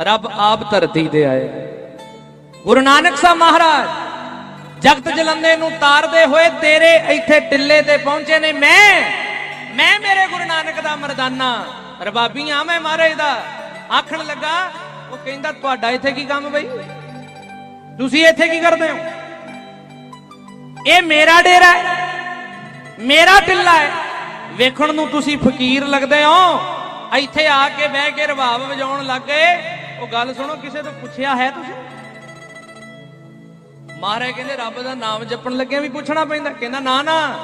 ਰੱਬ ਆਪ ਧਰਤੀ ਤੇ ਆਏ। ਗੁਰੂ ਨਾਨਕ ਸਾਹਿਬ ਮਹਾਰਾਜ, ਜਗਤ ਜਲੰਦੇ ਨੂੰ ਤਾਰਦੇ ਹੋਏ ਤੇਰੇ ਇੱਥੇ ਟਿੱਲੇ ਤੇ ਪਹੁੰਚੇ ਨੇ। ਮੈਂ ਮੈਂ ਮੇਰੇ ਗੁਰੂ ਨਾਨਕ ਦਾ ਮਰਦਾਨਾ। ਰਬਾਬੀ ਆ ਮੈਂ ਮਹਾਰਾਜ ਦਾ। ਆਖਣ ਲੱਗਾ, ਉਹ ਕਹਿੰਦਾ, ਤੁਹਾਡਾ ਇੱਥੇ ਕੀ ਕੰਮ ਬਈ? ਤੁਸੀਂ ਇੱਥੇ ਕੀ ਕਰਦੇ ਹੋ? ਇਹ ਮੇਰਾ ਡੇਰਾ ਹੈ, ਮੇਰਾ ਟਿੱਲਾ ਹੈ। ਵੇਖਣ ਨੂੰ ਤੁਸੀਂ ਫਕੀਰ ਲੱਗਦੇ ਹੋ। ਇੱਥੇ ਆ ਕੇ ਬਹਿ ਕੇ ਰਵਾਬ ਵਜਾਉਣ ਲੱਗ ਗਏ। ਉਹ ਗੱਲ ਸੁਣੋ, ਕਿਸੇ ਤੋਂ ਪੁੱਛਿਆ ਹੈ ਤੁਸੀਂ? ਮਹਾਰਾਜ ਕਹਿੰਦੇ, ਰੱਬ ਦਾ ਨਾਮ ਜਪਣ ਲੱਗਿਆ ਵੀ ਪੁੱਛਣਾ ਪੈਂਦਾ। ਕਹਿੰਦਾ, ਨਾ ਨਾ,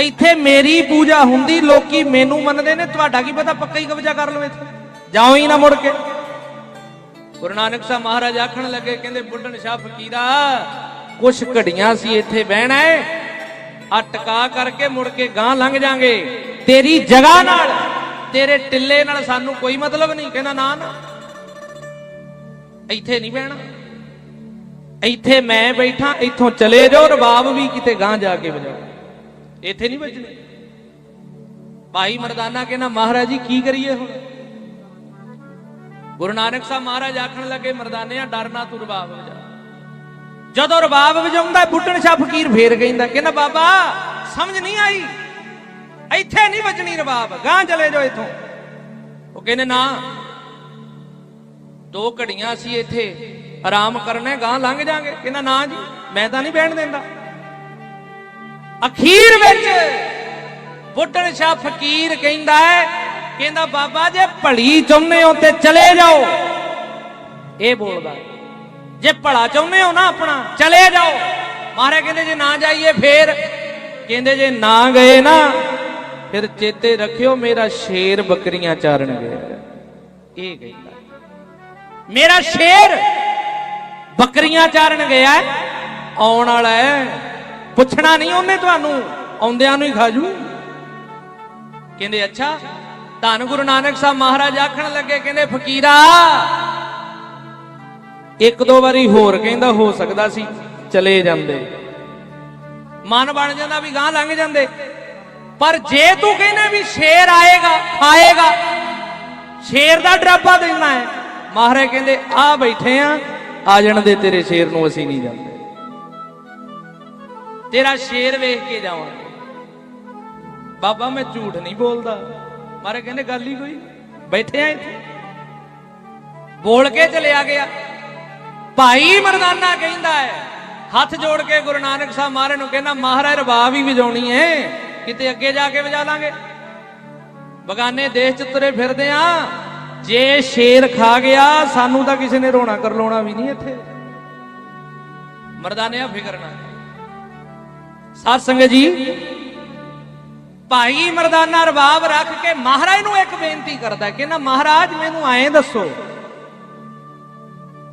ਇੱਥੇ ਮੇਰੀ ਪੂਜਾ ਹੁੰਦੀ, ਲੋਕੀ ਮੈਨੂੰ ਮੰਨਦੇ ਨੇ, ਤੁਹਾਡਾ ਕੀ ਪਤਾ, ਪੱਕਾ ਹੀ ਕਬਜ਼ਾ ਕਰ ਲਓ ਇੱਥੇ। ਜਾਓ ਹੀ ਨਾ ਮੁੜ ਕੇ। ਗੁਰੂ ਨਾਨਕ ਸਾਹਿਬ ਮਹਾਰਾਜ ਆਖਣ ਲੱਗੇ, ਕਹਿੰਦੇ, ਬੁੱਢਣ ਸ਼ਾਹ ਫਕੀਰਾ, ਕੁਛ ਘੜੀਆਂ ਸੀ ਇੱਥੇ ਬਹਿਣਾ ਏ। ਆ ਟਕਾ ਕਰਕੇ ਮੁੜ ਕੇ ਗਾਂ ਲੰਘ ਜਾਾਂਗੇ। ਤੇਰੀ ਜਗ੍ਹਾ ਨਾਲ, ਤੇਰੇ ਟਿੱਲੇ ਨਾਲ ਸਾਨੂੰ ਕੋਈ ਮਤਲਬ ਨਹੀਂ। ਕਹਿੰਦਾ, ਨਾ ਨਾ। ਇੱਥੇ ਨਹੀਂ ਬਹਿਣਾ। ਇੱਥੇ ਮੈਂ ਬੈਠਾ, ਇੱਥੋਂ ਚਲੇ ਜਾਓ, ਰਬਾਬ ਵੀ ਕਿਤੇ ਗਾਂ ਜਾ ਕੇ ਵਜਾਓ। ਇੱਥੇ ਨਹੀਂ ਵੱਜਣੇ। ਭਾਈ ਮਰਦਾਨਾ ਕਹਿੰਦਾ, ਮਹਾਰਾਜ ਜੀ, ਕੀ ਕਰੀਏ ਹੁਣ? ਗੁਰੂ ਨਾਨਕ ਸਾਹਿਬ ਮਹਾਰਾਜ ਆਖਣ ਲੱਗੇ, ਮਰਦਾਨਿਆਂ ਡਰਨਾ ਤੂੰ ਰਬਾਬ ਵਜਾ। ਜਦੋਂ ਰਬਾਬ ਵਜਾਉਂਦਾ ਬੁੱਟਣ ਸ਼ਾਹ ਫਕੀਰ ਫੇਰ ਕਹਿੰਦਾ ਕਹਿੰਦਾ, ਬਾਬਾ, ਸਮਝ ਨਹੀਂ ਆਈ। ਇੱਥੇ ਨਹੀਂ ਵੱਜਣੀ ਰਬਾਬ ਗਾਂ ਚਲੇ ਜਾਓ ਇੱਥੋਂ। ਉਹ ਕਹਿੰਦੇ, ਨਾ ਦੋ ਘੜੀਆਂ ਸੀ ਇੱਥੇ ਆਰਾਮ ਕਰਨੇ ਗਾਂ ਲੰਘ ਜਾਾਂਗੇ। ਕਹਿੰਦਾ, ਨਾ ਜੀ, ਮੈਂ ਤਾਂ ਨਹੀਂ ਬਹਿਣ ਦਿੰਦਾ। ਅਖੀਰ ਵਿੱਚ ਬੁੱਢਣ ਸ਼ਾਹ ਫਕੀਰ ਕਹਿੰਦਾ ਹੈ, ਕਹਿੰਦਾ, ਬਾਬਾ, ਜੇ ਭਲੀ ਚਾਹੁੰਦੇ ਹੋ ਤੇ ਚਲੇ ਜਾਓ। ਇਹ ਬੋਲਦਾ ਜੇ ਭਲਾ ਚਾਹੁੰਦੇ ਹੋ ਨਾ ਆਪਣਾ, ਚਲੇ ਜਾਓ। ਮਹਾਰਾਜ ਕਹਿੰਦੇ, ਜੇ ਨਾ ਜਾਈਏ ਫੇਰ? ਕਹਿੰਦੇ, ਜੇ ਨਾ ਗਏ ਨਾ, ਫਿਰ ਚੇਤੇ ਰੱਖਿਓ ਮੇਰਾ ਸ਼ੇਰ ਬੱਕਰੀਆਂ ਚਾਰਨ ਗਿਆ ਇਹ ਕਹਿੰਦਾ ਮੇਰਾ ਸ਼ੇਰ ਬੱਕਰੀਆਂ ਚਾਰਨ ਗਿਆ ਆਉਣ ਵਾਲਾ ਹੈ। ਪੁੱਛਣਾ ਨਹੀਂ ਉਹਨੇ ਤੁਹਾਨੂੰ, ਆਉਂਦਿਆਂ ਨੂੰ ਹੀ ਖਾਜੂ ਕਹਿੰਦੇ, ਅੱਛਾ, ਧੰਨ ਗੁਰੂ ਨਾਨਕ ਸਾਹਿਬ ਮਹਾਰਾਜ ਆਖਣ ਲੱਗੇ, ਕਹਿੰਦੇ, ਫਕੀਰਾ, ਇੱਕ ਦੋ ਵਾਰੀ ਹੋਰ ਕਹਿੰਦਾ, ਹੋ ਸਕਦਾ ਸੀ, ਚਲੇ ਜਾਂਦੇ। ਮਨ ਬਣ ਜਾਂਦਾ ਵੀ ਗਾਂ ਲੰਘ ਜਾਂਦੇ। ਪਰ ਜੇ ਤੂੰ ਕਹਿੰਦਾ ਵੀ ਸ਼ੇਰ ਆਏਗਾ, ਖਾਏਗਾ, ਸ਼ੇਰ ਦਾ ਡਰਾਪਾ ਦੇਣਾ ਹੈ। ਮਹਾਰਾਜ ਕਹਿੰਦੇ, ਆ ਬੈਠੇ ਆ ਆ ਜਾਣ ਦੇ, ਤੇਰੇ ਸ਼ੇਰ ਨੂੰ ਅਸੀਂ ਨਹੀਂ ਜਾਂਦੇ ਤੇਰਾ ਸ਼ੇਰ ਵੇਖ ਕੇ ਜਾਵਾਂਗੇ ਬਾਬਾ, ਮੈਂ ਝੂਠ ਨਹੀਂ ਬੋਲਦਾ। ਮਾਰੇ ਕਹਿੰਦੇ, ਗੱਲ ਹੀ ਕੋਈ, ਬੈਠੇ ਆ ਇੱਥੇ। ਬੋਲ ਕੇ ਚਲਿਆ ਗਿਆ। ਭਾਈ ਮਰਦਾਨਾ ਕਹਿੰਦਾ ਹੈ, ਹੱਥ ਜੋੜ ਕੇ ਗੁਰੂ ਨਾਨਕ ਸਾਹਿਬ ਮਹਾਰਾਜ ਨੂੰ ਕਹਿੰਦਾ ਮਹਾਰਾਜ ਰਬਾਬ ਹੀ ਵਜਾਉਣੀ ਹੈ ਕਿਤੇ ਅੱਗੇ ਜਾ ਕੇ ਵਜਾ ਲਾਂਗੇ। ਬਗਾਨੇ ਦੇਸ਼ ਚ ਤੁਰੇ ਫਿਰਦੇ ਆ। ਜੇ ਸ਼ੇਰ ਖਾ ਗਿਆ, ਸਾਨੂੰ ਤਾਂ ਕਿਸੇ ਨੇ ਰੋਣਾ ਕਰ ਲਾਉਣਾ ਵੀ ਨਹੀਂ ਇੱਥੇ। ਮਰਦਾਨਿਆ ਫਿਕਰ ਨਾ ਸਾਧ ਸੰਗਤ ਜੀ, ਭਾਈ ਮਰਦਾਨਾ ਰਬਾਬ ਰੱਖ ਕੇ ਮਹਾਰਾਜ ਨੂੰ ਇੱਕ ਬੇਨਤੀ ਕਰਦਾ ਕਿ ਨਾ ਮਹਾਰਾਜ, ਮੈਨੂੰ ਐਂ ਦੱਸੋ।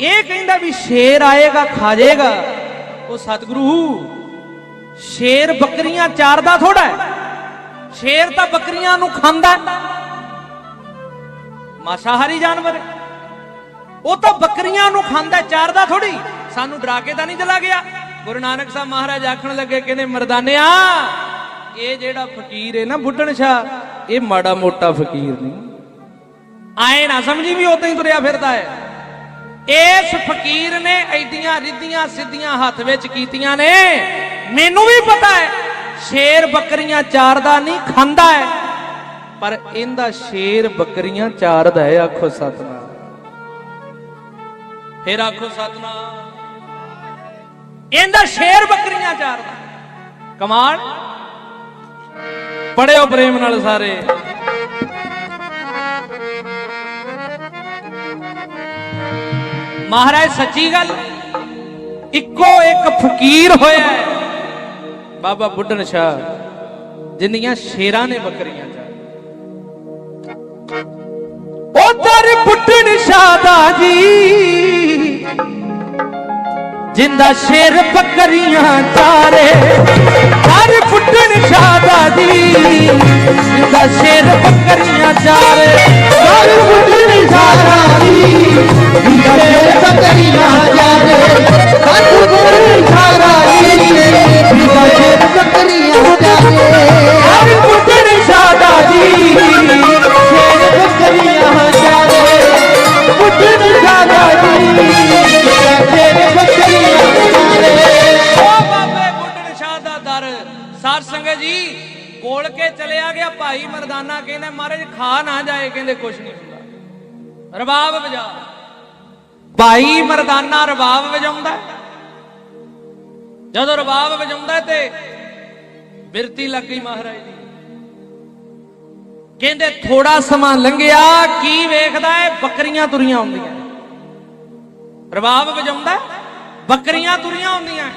ਇਹ ਕਹਿੰਦਾ ਵੀ ਸ਼ੇਰ ਆਏਗਾ, ਖਾ ਜਾਏਗਾ। ਉਹ ਸਤਿਗੁਰੂ, ਸ਼ੇਰ ਬੱਕਰੀਆਂ ਚਾਰਦਾ ਥੋੜਾ ਹੈ। ਸ਼ੇਰ ਤਾਂ ਬੱਕਰੀਆਂ ਨੂੰ ਖਾਂਦਾ ਹੈ। ਮਾਸਾਹਾਰੀ ਜਾਨਵਰ। ਉਹ ਤਾਂ ਬੱਕਰੀਆਂ ਨੂੰ ਖਾਂਦਾ, ਚਾਰਦਾ ਥੋੜੀ ਸਾਨੂੰ ਡਰਾ ਕੇ ਤਾਂ ਨਹੀਂ ਚਲਾ ਗਿਆ। ਗੁਰੂ ਨਾਨਕ ਸਾਹਿਬ ਮਹਾਰਾਜ ਆਖਣ ਲੱਗੇ, ਕਹਿੰਦੇ, ਮਰਦਾਨਿਆ, ਇਹ ਜਿਹੜਾ ਫਕੀਰ ਹੈ ਨਾ ਬੁੱਢਣ ਸ਼ਾਹ, ਇਹ ਮਾੜਾ ਮੋਟਾ ਫਕੀਰ ਨਹੀਂ। ਆਏ ਨਾ ਸਮਝੀ ਵੀ ਉਦਾਂ ਹੀ ਤੁਰਿਆ ਫਿਰਦਾ ਹੈ ਇਸ ਫਕੀਰ ਨੇ ਐਡੀਆਂ ਰਿੱਧੀਆਂ ਸਿੱਧੀਆਂ ਹੱਥ ਵਿੱਚ ਕੀਤੀਆਂ ਨੇ। ਮੈਨੂੰ ਵੀ ਪਤਾ ਹੈ ਸ਼ੇਰ ਬੱਕਰੀਆਂ ਚਾਰਦਾ ਨਹੀਂ, ਖਾਂਦਾ ਹੈ ਪਰ ਇਹਦਾ ਸ਼ੇਰ ਬੱਕਰੀਆਂ ਚਾਰਦਾ ਹੈ, ਆਖੋ ਸਤਨਾਮ। ਫਿਰ ਆਖੋ ਸਤਨਾਮ। ਇਹਦਾ ਸ਼ੇਰ ਬੱਕਰੀਆਂ ਚਾਰਦਾ ਕਮਾਲ। ਪੜਿਓ ਪ੍ਰੇਮ ਨਾਲ ਸਾਰੇ। ਮਹਾਰਾਜ, ਸੱਚੀ ਗੱਲ? ਇੱਕੋ ਇੱਕ ਫਕੀਰ ਹੋਇਆ ਬਾਬਾ ਬੁੱਢਣ ਸ਼ਾਹ, ਜਿੰਨੀਆਂ ਸ਼ੇਰਾਂ ਨੇ ਬੱਕਰੀਆਂ ਚਾਰ ਉਧਰ ਪੁੱਟਣ ਸ਼ਾਹ ਜੀ। ਜਿੰਦਾ ਸ਼ੇਰ ਬੱਕਰੀਆਂ ਚਾਰੇ ਹਰ ਪੁੱਟਣ ਸ਼ਾਹ ਜੀ। ਜਿੰਦਾ ਸ਼ੇਰ ਬੱਕਰੀਆਂ ਚਾਰੇ ਹਰ ਬੁੱਢੀ ਸਾਰਾਈ ਜਿਹੜੇ ਬੱਕਰੀਆਂ ਜਾਵੇ ਹਰ ਬੁੱਢੀ ਸਾਰਾਈ ਜਿਹੜੇ ਬੱਕਰੀਆਂ ਭਾਈ ਮਰਦਾਨਾ ਰਬਾਬ ਵਜਾਉਂਦਾ ਜਦੋਂ ਰਬਾਬ ਵਜਾਉਂਦਾ ਤੇ ਬਿਰਤੀ ਲੱਗ ਗਈ ਮਹਾਰਾਜ ਦੀ। ਕਹਿੰਦੇ ਥੋੜਾ ਸਮਾਂ ਲੰਘਿਆ, ਕੀ ਵੇਖਦਾ ਹੈ? ਬੱਕਰੀਆਂ ਤੁਰੀਆਂ ਹੁੰਦੀਆਂ ਰਬਾਬ ਵਜਾਉਂਦਾ ਬੱਕਰੀਆਂ ਤੁਰੀਆਂ ਹੁੰਦੀਆਂ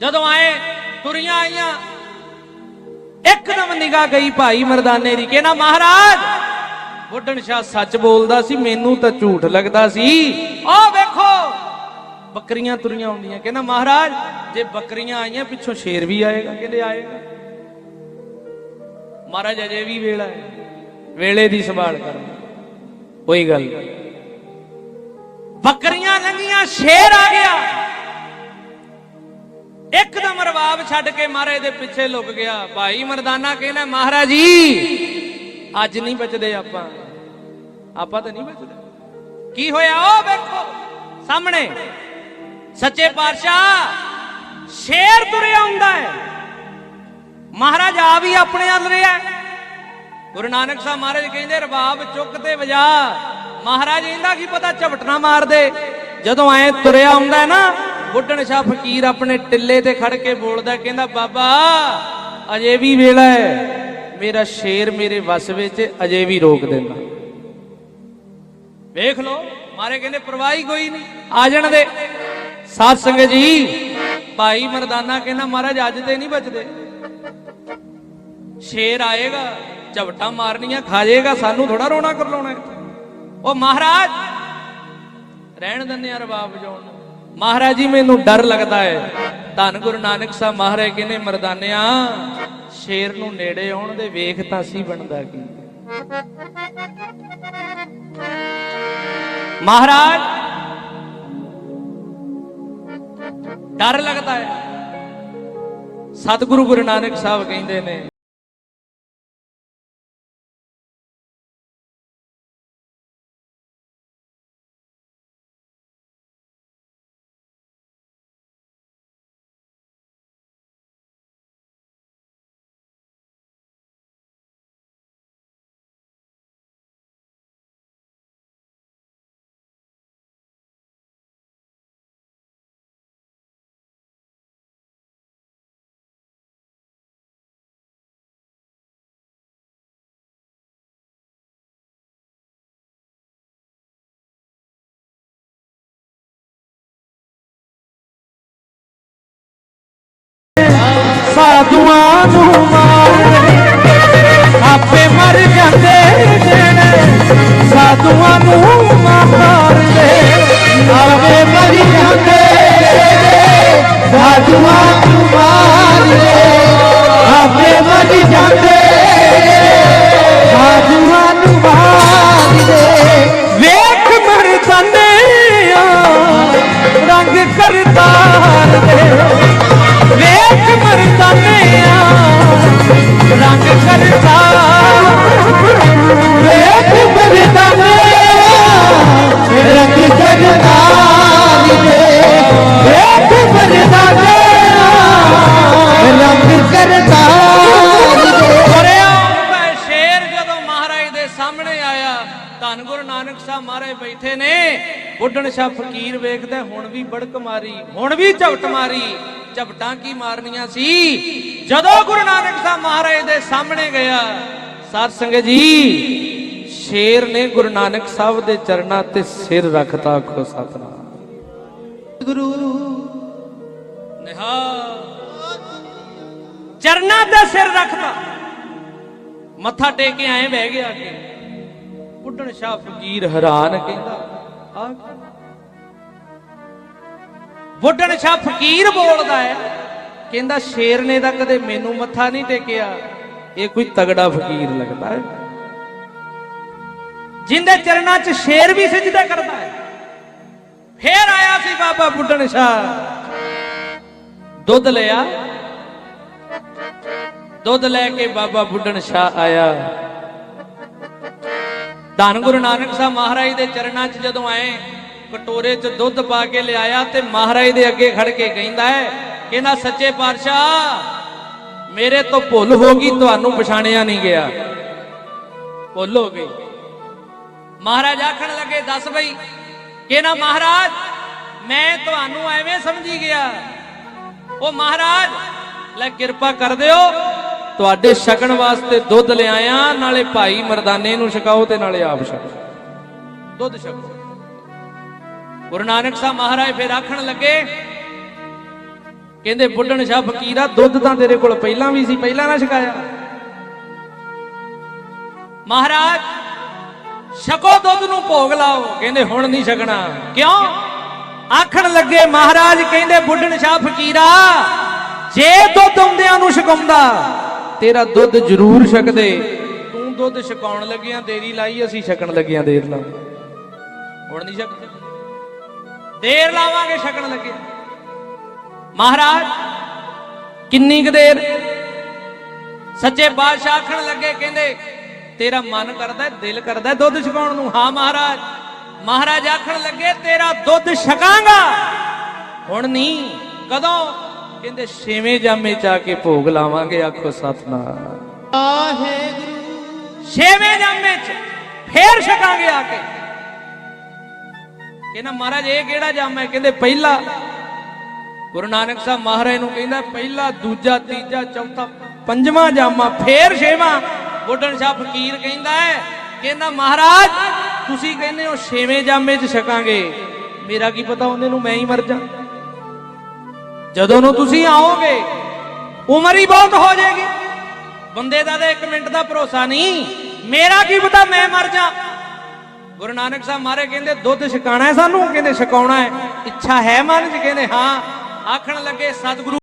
ਜਦੋਂ ਆਏ, ਤੁਰੀਆਂ ਆਈਆਂ, ਇੱਕਦਮ ਨਿਗਾਹ ਗਈ ਭਾਈ ਮਰਦਾਨੇ ਦੀ। ਕਹਿੰਦਾ, ਮਹਾਰਾਜ ਬੁੱਢਣ ਸ਼ਾਹ ਸੱਚ ਬੋਲਦਾ ਸੀ, ਮੈਨੂੰ ਤਾਂ ਝੂਠ ਲੱਗਦਾ ਸੀ। ਆਹ ਵੇਖੋ, ਬੱਕਰੀਆਂ ਤੁਰੀਆਂ ਹੁੰਦੀਆਂ ਕਹਿੰਦਾ, ਮਹਾਰਾਜ, ਜੇ ਬੱਕਰੀਆਂ ਆਈਆਂ, ਪਿੱਛੋਂ ਸ਼ੇਰ ਵੀ ਆਏਗਾ ਕਹਿੰਦੇ ਆਏਗਾ? ਮਹਾਰਾਜ, ਅਜੇ ਵੀ ਵੇਲਾ ਹੈ। ਵੇਲੇ ਦੀ ਸੰਭਾਲ ਕਰਨਾ। ਕੋਈ ਗੱਲ ਨਹੀਂ। ਬੱਕਰੀਆਂ ਲੰਗੀਆਂ ਸ਼ੇਰ ਆ ਗਿਆ। ਇੱਕਦਮ ਰਵਾਬ ਛੱਡ ਕੇ ਮਹਾਰਾਜ ਦੇ ਪਿੱਛੇ ਲੁਕ ਗਿਆ। ਭਾਈ ਮਰਦਾਨਾ ਕਹਿੰਦਾ, ਮਹਾਰਾਜ ਜੀ ਅੱਜ ਨਹੀਂ ਬਚਦੇ ਆਪਾਂ। ਆਪਾਂ ਤਾਂ ਨਹੀਂ ਬਚਦੇ। ਕੀ ਹੋਇਆ? ਉਹ ਵੇਖੋ ਸਾਹਮਣੇ। ਸੱਚੇ ਪਾਤਸ਼ਾਹ ਸ਼ੇਰ ਤੁਰਿਆ ਹੁੰਦਾ ਹੈ। ਮਹਾਰਾਜ ਆ ਵੀ ਆਪਣੇ ਵੱਲ ਰਿਹਾ ਗੁਰੂ ਨਾਨਕ ਸਾਹਿਬ ਮਹਾਰਾਜ ਕਹਿੰਦੇ, ਰਬਾਬ ਚੁੱਕ ਤੇ ਵਜਾ। ਮਹਾਰਾਜ ਇਹਦਾ ਕੀ ਪਤਾ ਝਵਟਣਾ ਮਾਰਦੇ। ਜਦੋਂ ਐ ਤੁਰਿਆ ਹੁੰਦਾ ਨਾ, ਬੁੱਢਣ ਸ਼ਾਹ ਫਕੀਰ ਆਪਣੇ ਟਿੱਲੇ ਤੇ ਖੜ ਕੇ ਬੋਲਦਾ ਕਹਿੰਦਾ, ਬਾਬਾ, ਅਜੇ ਵੀ ਵੇਲਾ ਹੈ। ਮੇਰਾ ਸ਼ੇਰ ਮੇਰੇ ਵਸ ਵਿੱਚ ਅਜੇ ਵੀ ਰੋਕ ਦੇਣਾ ਵੇਖ ਲਓ, ਮਾਰੇ ਕਹਿੰਦੇ ਪਰਵਾਹੀ ਕੋਈ ਨਹੀਂ, ਆ ਜਾਣ ਦੇ। ਸਾਧ ਸੰਗਤ ਜੀ, ਭਾਈ ਮਰਦਾਨਾ ਕਹਿੰਦਾ, ਮਹਾਰਾਜ, ਅੱਜ ਤੇ ਨਹੀਂ ਬਚਦੇ। ਸ਼ੇਰ ਆਏਗਾ, ਝਵਟਾ ਮਾਰਨੀਆਂ, ਖਾ ਜਾਏਗਾ, ਸਾਨੂੰ ਥੋੜਾ ਰੋਣਾ ਕਰ ਲਾਉਣਾ ਉਹ ਮਹਾਰਾਜ, ਰਹਿਣ ਦਿੰਦੇ ਆ ਰਬਾਬ ਵਜਾਉਣ ਮਹਾਰਾਜ ਜੀ, ਮੈਨੂੰ ਡਰ ਲੱਗਦਾ ਹੈ। ਧੰਨ ਗੁਰੂ ਨਾਨਕ ਸਾਹਿਬ ਮਹਾਰਾਜ ਕਹਿੰਦੇ, ਮਰਦਾਨਿਆ, ਸ਼ੇਰ ਨੂੰ ਨੇੜੇ ਆਉਣ ਦੇ ਵੇਖ ਤਾਂ ਸੀ ਬਣਦਾ ਕੀ? ਮਹਾਰਾਜ, ਡਰ ਲੱਗਦਾ ਹੈ। ਸਤਿਗੁਰੂ ਗੁਰੂ ਨਾਨਕ ਸਾਹਿਬ ਕਹਿੰਦੇ ਨੇ ਸਾਧੂਆਂ ਨੂੰ ਮਾਰਦੇ। ਆਪੇ ਮਰ ਜਾਂਦੇ ਨੇ, ਸਾਧੂਆਂ ਨੂੰ ਮਾਰਦੇ। ਆਪੇ ਮਰ ਜਾਂਦੇ ਸਾਧੂਆਂ ਨੂੰ ਮਾਰਦੇ। ਆਪੇ ਮਰ ਜਾਂਦੇ ਬੜਕ ਮਾਰੀ ਹੁਣ ਵੀ ਝਵਟ ਮਾਰੀ। ਝਵਟਾਂ ਕੀ ਮਾਰਨੀਆਂ ਸੀ? ਜਦੋਂ ਗੁਰੂ ਨਾਨਕ ਸਾਹਿਬ ਮਹਾਰਾਜ ਦੇ ਸਾਹਮਣੇ ਗਿਆ ਸਾਧ ਸੰਗਤ ਜੀ ਸ਼ੇਰ ਨੇ ਗੁਰੂ ਨਾਨਕ ਸਾਹਿਬ ਦੇ ਚਰਨਾਂ ਤੇ ਸਿਰ ਰੱਖਤਾ ਆਖੋ ਸਤਨਾਮ। ਗੁਰੂ ਨਿਹਾਲ। ਚਰਨਾਂ ਤੇ ਸਿਰ ਰੱਖਦਾ ਮੱਥਾ ਟੇਕ ਕੇ ਐਂ ਬਹਿ ਗਿਆ ਕਿ ਬੁੱਢਣ ਸ਼ਾਹ ਫਕੀਰ ਹੈਰਾਨ ਕਹਿੰਦਾ ਆ? ਬੁੱਢਣ ਸ਼ਾਹ ਫਕੀਰ ਬੋਲਦਾ ਹੈ। ਕਹਿੰਦਾ, ਸ਼ੇਰ ਨੇ ਤਾਂ ਕਦੇ ਮੈਨੂੰ ਮੱਥਾ ਨਹੀਂ ਟੇਕਿਆ। ਇਹ ਕੋਈ ਤਗੜਾ ਫਕੀਰ ਲੱਗਦਾ ਹੈ। ਜਿੰਦੇ ਚਰਨਾਂ 'ਚ ਸ਼ੇਰ ਵੀ ਸਜਦਾ ਕਰਦਾ ਹੈ। ਫੇਰ ਆਇਆ ਸੀ ਬਾਬਾ ਬੁੱਢਣ ਸ਼ਾਹ। ਦੁੱਧ ਲਿਆ। ਦੁੱਧ ਲੈ ਕੇ ਬਾਬਾ ਬੁੱਢਣ ਸ਼ਾਹ ਆਇਆ। ਧੰਨ ਗੁਰੂ ਨਾਨਕ ਸਾਹਿਬ ਮਹਾਰਾਜ ਦੇ ਚਰਨਾਂ 'ਚ ਜਦੋਂ ਆਏ ਕਟੋਰੇ 'ਚ ਦੁੱਧ ਪਾ ਕੇ ਲਿਆਇਆ ਤੇ ਮਹਾਰਾਜ ਦੇ ਅੱਗੇ ਖੜ ਕੇ ਕਹਿੰਦਾ ਹੈ ਕਹਿੰਦਾ ਸੱਚੇ ਪਾਤਸ਼ਾਹ, ਮੇਰੇ ਤੋਂ ਭੁੱਲ ਹੋ ਗਈ, ਤੁਹਾਨੂੰ ਪਛਾਣਿਆ ਨਹੀਂ ਗਿਆ। ਭੁੱਲ ਹੋ ਗਈ। ਮਹਾਰਾਜ ਆਖਣ ਲੱਗੇ, ਦੱਸ ਬਈ, ਕਿ ਮਹਾਰਾਜ, ਮੈਂ ਤੁਹਾਨੂੰ ਐਵੇਂ ਸਮਝੀ ਗਿਆ। ਉਹ ਮਹਾਰਾਜ, ਲੈ ਕਿਰਪਾ ਕਰ ਦਿਓ, ਤੁਹਾਡੇ ਛਕਣ ਵਾਸਤੇ ਦੁੱਧ ਲਿਆਇਆ, ਨਾਲੇ ਭਾਈ ਮਰਦਾਨੇ ਨੂੰ ਛਕਾਓ ਤੇ ਨਾਲੇ ਆਪ ਛਕਾਓ ਦੁੱਧ ਛਕੋ। ਗੁਰੂ ਨਾਨਕ ਸਾਹਿਬ ਮਹਾਰਾਜ ਫਿਰ ਆਖਣ ਲੱਗੇ, ਕਹਿੰਦੇ ਬੁੱਢਣ ਸ਼ਾਹ ਫਕੀਰਾ ਦੁੱਧ ਤਾਂ ਤੇਰੇ ਕੋਲ ਪਹਿਲਾਂ ਵੀ ਸੀ, ਪਹਿਲਾਂ ਨਾ ਛਕਾਇਆ। ਮਹਾਰਾਜ, ਛਕੋ ਦੁੱਧ ਨੂੰ, ਭੋਗ ਲਾਓ। ਕਹਿੰਦੇ ਹੁਣ ਨਹੀਂ ਛਕਣਾ। ਕਿਉਂ? ਆਖਣ ਲੱਗੇ, ਮਹਾਰਾਜ ਕਹਿੰਦੇ ਬੁੱਢਣ ਸ਼ਾਹ ਫਕੀਰਾ ਜੇ ਦੁੱਧ ਆਉਂਦਿਆਂ ਨੂੰ ਛਕਾਉਂਦਾ, ਤੇਰਾ ਦੁੱਧ ਜ਼ਰੂਰ ਛਕਦੇ। ਤੂੰ ਦੁੱਧ ਛਕਾਉਣ ਲੱਗਿਆਂ, ਦੇਰੀ ਲਾਈ, ਅਸੀਂ ਛਕਣ ਲੱਗਿਆਂ ਦੇਰ ਲਾ ਹੁਣ ਨਹੀਂ ਛਕਦੇ। ਦੇਰ ਲਾਵਾਂਗੇ ਛਕਣ ਲੱਗਿਆ ਮਹਾਰਾਜ ਕਿੰਨੀ ਕੁ ਦੇਰ? ਸੱਚੇ ਬਾਦਸ਼ਾਹ ਆਖਣ ਲੱਗੇ ਕਹਿੰਦੇ ਤੇਰਾ ਮਨ ਕਰਦਾ ਦਿਲ ਕਰਦਾ ਦੁੱਧ ਛਕਾਉਣ ਨੂੰ। ਹਾਂ ਮਹਾਰਾਜ ਮਹਾਰਾਜ ਆਖਣ ਲੱਗੇ ਤੇਰਾ ਦੁੱਧ ਛਕਾਂਗਾ। ਹੁਣ ਨਹੀਂ ਕਦੋਂ? ਕਹਿੰਦੇ ਛੇਵੇਂ ਜਾਮੇ ਚ ਆ ਕੇ ਭੋਗ ਲਾਵਾਂਗੇ ਆਖੋ ਸਤਨਾਮ। ਛੇਵੇਂ ਜਾਮੇ ਚ ਫੇਰ ਛਕਾਂਗੇ ਆ ਕੇ। ਕਹਿੰਦਾ, ਮਹਾਰਾਜ, ਇਹ ਕਿਹੜਾ ਜਾਮ ਹੈ? ਕਹਿੰਦੇ, ਪਹਿਲਾ ਗੁਰੂ ਨਾਨਕ ਸਾਹਿਬ ਮਹਾਰਾਜ ਨੂੰ ਕਹਿੰਦਾ, ਪਹਿਲਾ, ਦੂਜਾ, ਤੀਜਾ, ਚੌਥਾ, ਪੰਜਵਾਂ ਜਾਮਾ ਫੇਰ ਛੇਵਾਂ। ਬੁੱਢਣ ਸ਼ਾਹ ਫਕੀਰ ਕਹਿੰਦਾ ਹੈ, ਕਹਿੰਦਾ, ਮਹਾਰਾਜ, ਤੁਸੀਂ ਕਹਿੰਦੇ ਹੋ ਛੇਵੇਂ ਜਾਮੇ 'ਚ ਛਕਾਂਗੇ। ਮੇਰਾ ਕੀ ਪਤਾ ਉਹਨੇ ਨੂੰ ਮੈਂ ਹੀ ਮਰ ਜਾ ਜਦੋਂ ਨੂੰ ਤੁਸੀਂ ਆਓਗੇ, ਉਮਰ ਹੀ ਬਹੁਤ ਹੋ ਜਾਏਗੀ। ਬੰਦੇ ਦਾ ਤਾਂ 1 ਮਿੰਟ ਦਾ ਭਰੋਸਾ ਨਹੀਂ। ਮੇਰਾ ਕੀ ਪਤਾ ਮੈਂ ਮਰ ਜਾ ਗੁਰੂ ਨਾਨਕ ਸਾਹਿਬ ਮਾਰੇ ਕਹਿੰਦੇ, ਦੁੱਧ ਛਕਾਣਾ ਹੈ ਸਾਨੂੰ? ਕਹਿੰਦੇ, ਛਕਾਉਣਾ ਹੈ। ਇੱਛਾ ਹੈ ਮਨ ਜੀ, ਕਹਿੰਦੇ, ਹਾਂ। ਆਖਣ ਲੱਗੇ, ਸਤਿਗੁਰੂ